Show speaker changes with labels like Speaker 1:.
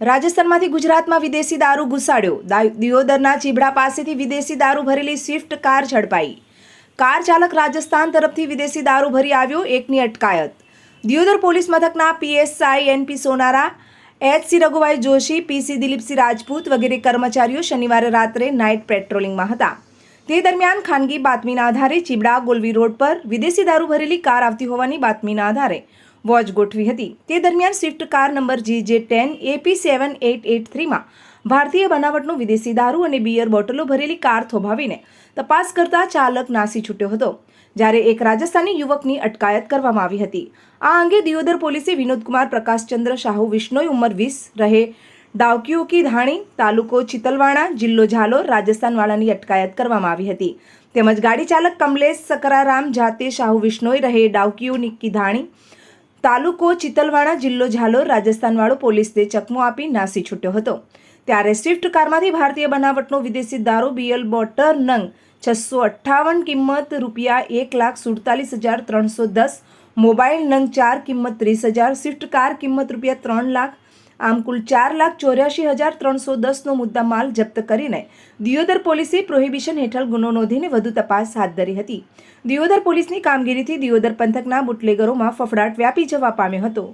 Speaker 1: રાજસ્થાનમાંથી ગુજરાતમાં વિદેશી દારૂ ઘુસાડ્યો. દિયોદરના ચીબડા પાસેથી વિદેશી દારૂ ભરેલી સ્વિફ્ટ કાર ઝડપાઈ. કાર ચાલક રાજસ્થાન તરફથી વિદેશી દારૂ ભરી આવ્યો એકની અટકાયત. દિયોદર પોલીસ મથકના PSI NP Sonara HC Raghubhai Joshi PC Dilipsinh Rajput વગેરે કર્મચારીઓ શનિવારે રાત્રે નાઇટ પેટ્રોલિંગમાં હતા. તે દરમિયાન ખાનગી બાતમીના આધારે ચીબડા ગોલવી રોડ પર વિદેશી દારૂ ભરેલી કાર આવતી હોવાની બાતમીના આધારે વોચ ગોઠવી હતી. તે દરમિયાન Swift car number G J ten, AP seven, eight eight થ્રીમાં ભારતીય બનાવટનું વિદેશી દારૂ અને બિયર બોટલો ભરેલી કાર થોભાવીને તપાસ કરતા ચાલક નાસી છૂટ્યો હતો. જ્યારે એક રાજસ્થાની યુવકની અટકાયત કરવામાં આવી હતી. આ અંગે દિયોદર પોલીસે વિનોદકુમાર પ્રકાશચંદ્ર શાહુ, વિશ્નોઈ ઉંમર વીસ, રહે ડાવકીઓ કી ધાણી, તાલુકો ચિતલવાણા, જિલ્લો ઝાલોર, રાજસ્થાનવાળાની અટકાયત કરવામાં આવી હતી. તેમજ ગાડી ચાલક કમલેશ સકરારામ, જાતે શાહુ, વિશ્નોઈ, રહે ડાવકીઓ કી ધાણી તાલુકો ચિતલવાણા જિલ્લો ઝાલોર રાજસ્થાનવાળો પોલીસને ચકમો આપી નાસી છૂટ્યો હતો. ત્યારે સ્વિફ્ટ કારમાંથી ભારતીય બનાવટનો વિદેશી દારૂ બીએલ બોટર નંગ છસો અઠ્ઠાવન કિંમત રૂપિયા એક લાખ સુડતાલીસ હજાર ત્રણસો દસ, મોબાઈલ નંગ ચાર કિંમત ત્રીસ હજાર, સ્વિફ્ટ કાર કિંમત રૂપિયા ત્રણ લાખ આમ કુલ ચાર લાખ ચોર્યાસી હજાર ત્રણસો દસનો મુદ્દા માલ જપ્ત કરીને દિયોદર પોલીસે પ્રોહિબિશન હેઠળ ગુનો નોંધીને વધુ તપાસ હાથ ધરી હતી. દિયોદર પોલીસની કામગીરીથી દિયોદર પંથકના બુટલેગરોમાં ફફડાટ વ્યાપી જવા પામ્યો હતો.